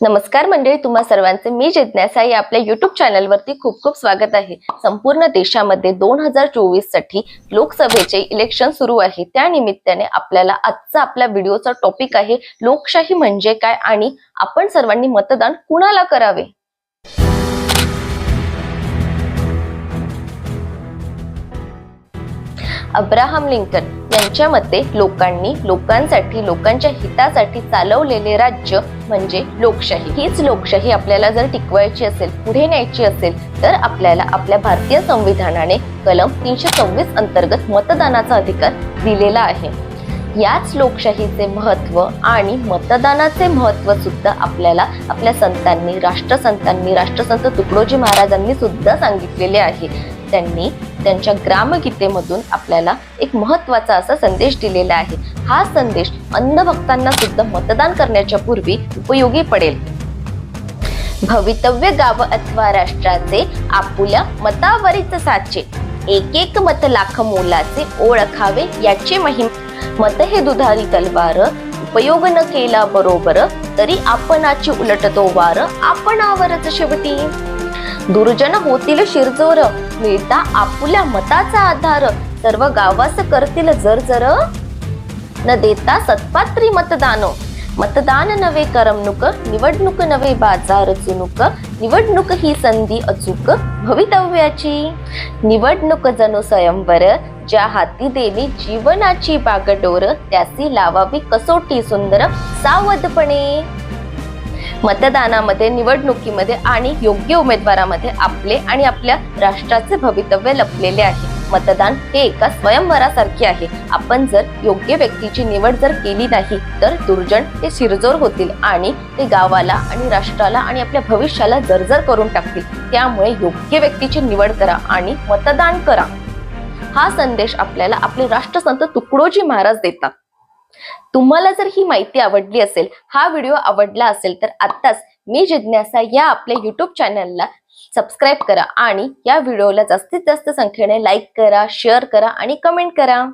नमस्कार मंडळी तुम्हा सर्वांचे मी जिज्ञासा या आपल्या युट्यूब चॅनलवरती खूप खूप स्वागत आहे. संपूर्ण देशामध्ये दोन हजार चोवीससाठी लोकसभेचे इलेक्शन सुरू आहे. त्या निमित्ताने आपल्याला आजचा आपल्या व्हिडिओचा टॉपिक आहे लोकशाही म्हणजे काय आणि आपण सर्वांनी मतदान कुणाला करावे? अब्राहम लिंकन यांच्या मते लोकांनी लोकांसाठी लोकांच्या हितासाठी चालवलेले राज्य म्हणजे लोकशाही. हीच लोकशाही आपल्याला जर टिकवायची असेल पुढे न्यायची असेल तर आपल्याला आपल्या भारतीय संविधानाने कलम तीनशे सव्वीस अंतर्गत मतदानाचा अधिकार दिलेला आहे. याच लोकशाहीचे महत्त्व आणि मतदानाचे महत्त्व सुद्धा आपल्याला आपल्या संतांनी राष्ट्रसंतांनी राष्ट्रसंत तुकडोजी महाराजांनी सुद्धा सांगितलेले आहे. त्यांनी त्यांच्या ग्रामगीतेमधून आपल्याला एक महत्त्वाचा असा संदेश दिलेला आहे. हा संदेश अंधभक्तांना सुद्धा मतदान करण्याच्या पूर्वी उपयोगी पडेल. भवितव्य गाव अथवा राष्ट्राचे आपुल्या मतावरीच साचे एक एक मत लाख मोलाचे ओळखावे याचे महिम. मत हे दुधारी तलवार उपयोग न केला बरोबर तरी आपणाची उलटतो वार आपणावरच शेवटी. दुर्जन होतील शिरजोर मिळता आपुल्या मताचा आधार. सर्व गावास करतील जर जर न देता सत्पात्री मतदान. मतदान नवे करमणूक निवडणूक नवे बाजार चुणूक. निवडणूक ही संधी अचूक भवितव्याची. निवडणूक जणू स्वयंवर ज्या हाती देली जीवनाची बागडोर त्यासी लावावी कसोटी सुंदर सावधपणे. मतदानामध्ये निवडणुकीमध्ये आणि योग्य उमेदवारामध्ये आपले आणि आपल्या राष्ट्राचे भवितव्य लपलेले आहे. मतदान हे एका स्वयंवरासारखे आहे. आपण जर योग्य व्यक्तीची निवड जर केली नाही तर दुर्जन ते शिरजोर होतील आणि ते गावाला आणि राष्ट्राला आणि आपल्या भविष्याला जर्जर करून टाकतील. त्यामुळे योग्य व्यक्तीची निवड करा आणि मतदान करा. हा संदेश आपल्याला आपले राष्ट्रसंत तुकडोजी महाराज देतात. तुम्हाला जर ही माहिती आवडली असेल हा व्हिडिओ आवडला असेल तर आत्ताच मी जिज्ञासा या आपल्या युट्यूब चॅनलला सबस्क्राईब करा आणि या व्हिडिओला जास्तीत जास्त संख्येने लाईक करा शेअर करा आणि कमेंट करा.